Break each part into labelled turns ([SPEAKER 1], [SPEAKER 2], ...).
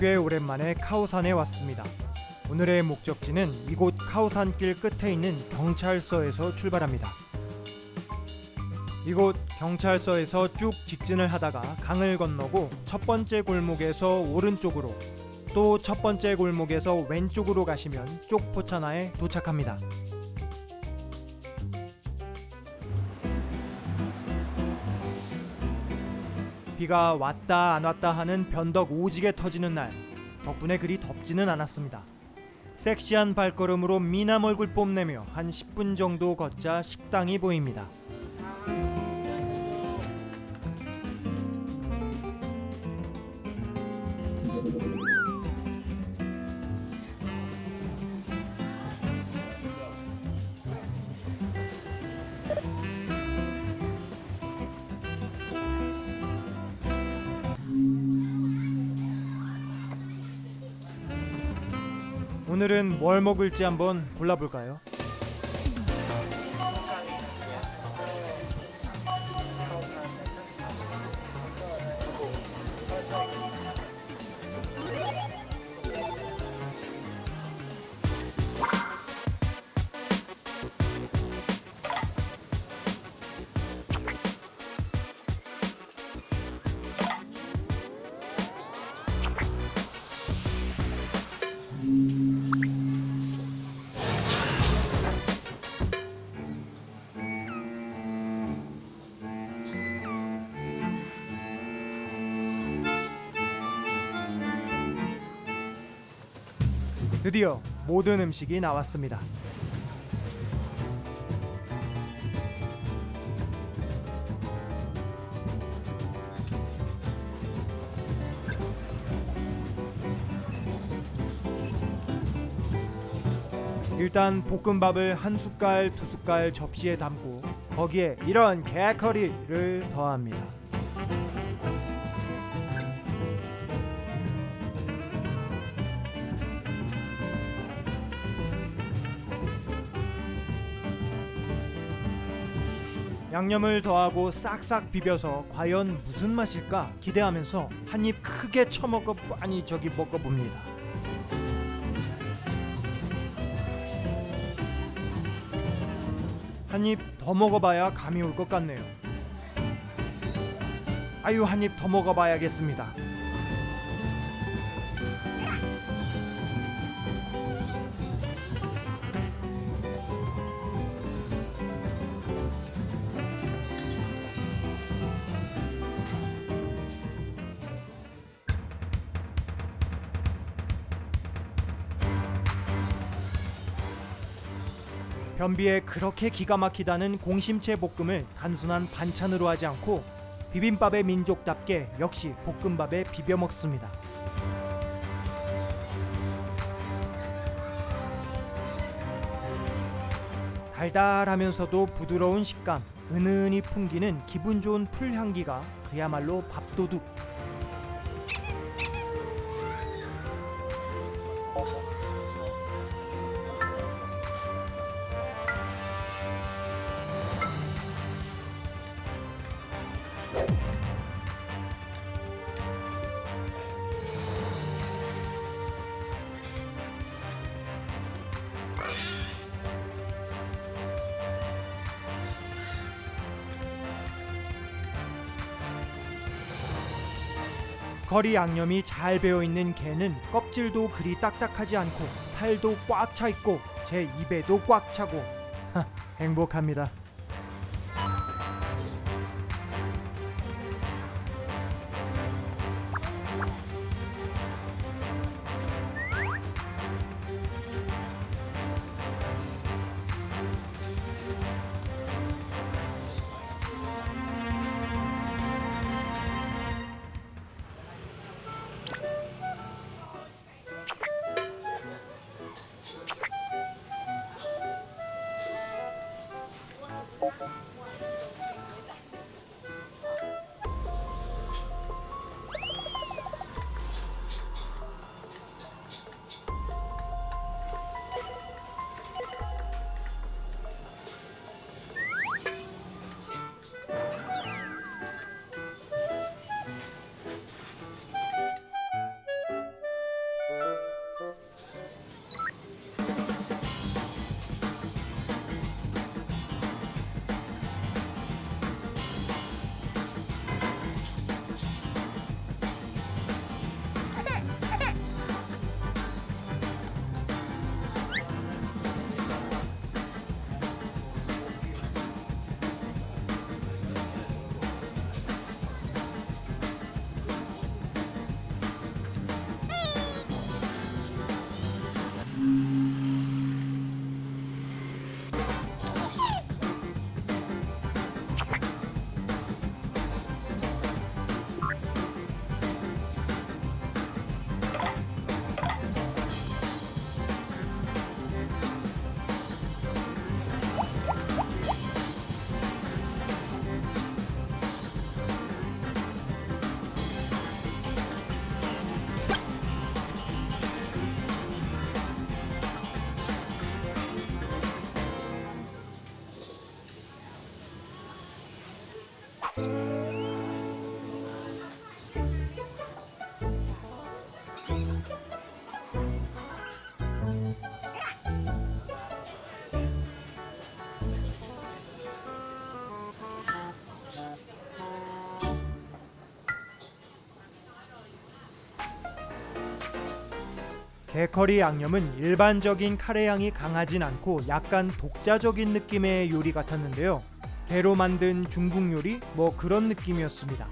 [SPEAKER 1] 꽤 오랜만에 카오산에 왔습니다. 오늘의 목적지는 이곳 카오산길 끝에 있는 경찰서에서 출발합니다. 이곳 경찰서에서 쭉 직진을 하다가 강을 건너고 첫 번째 골목에서 오른쪽으로 또 첫 번째 골목에서 왼쪽으로 가시면 쪽포차나에 도착합니다. 비가 왔다 안 왔다 하는 변덕 오지게 터지는 날 덕분에 그리 덥지는 않았습니다. 섹시한 발걸음으로 미남 얼굴 뽐내며 한 10분 정도 걷자 식당이 보입니다. 오늘은 뭘 먹을지 한번 골라볼까요? 드디어 모든 음식이 나왔습니다. 일단 볶음밥을 한 숟갈 두 숟갈 접시에 담고 거기에 이런 개커리를 더합니다. 양념을 더하고 싹싹 비벼서 과연 무슨 맛일까 기대하면서 한 입 크게 처먹어 아니 저기 먹어봅니다. 한 입 더 먹어봐야 감이 올 것 같네요. 아유 한 입 더 먹어봐야겠습니다. 변비에 그렇게 기가 막히다는 공심채 볶음을 단순한 반찬으로 하지 않고 비빔밥의 민족답게 역시 볶음밥에 비벼 먹습니다. 달달하면서도 부드러운 식감, 은은히 풍기는 기분 좋은 풀 향기가 그야말로 밥도둑. 거리 양념이 잘 배어 있는 게는 껍질도 그리 딱딱하지 않고 살도 꽉 차 있고 제 입에도 꽉 차고 하, 행복합니다. 게커리 양념은 일반적인 카레 향이 강하진 않고 약간 독자적인 느낌의 요리 같았는데요. 게로 만든 중국 요리 뭐 그런 느낌이었습니다.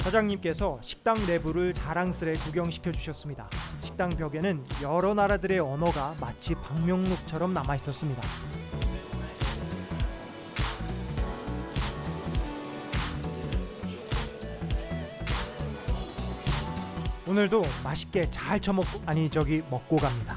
[SPEAKER 1] 사장님께서 식당 내부를 자랑스레 구경시켜 주셨습니다. 식당 벽에는 여러 나라들의 언어가 마치 방명록처럼 남아 있었습니다. 오늘도 맛있게 잘 처먹고 아니 저기 먹고 갑니다.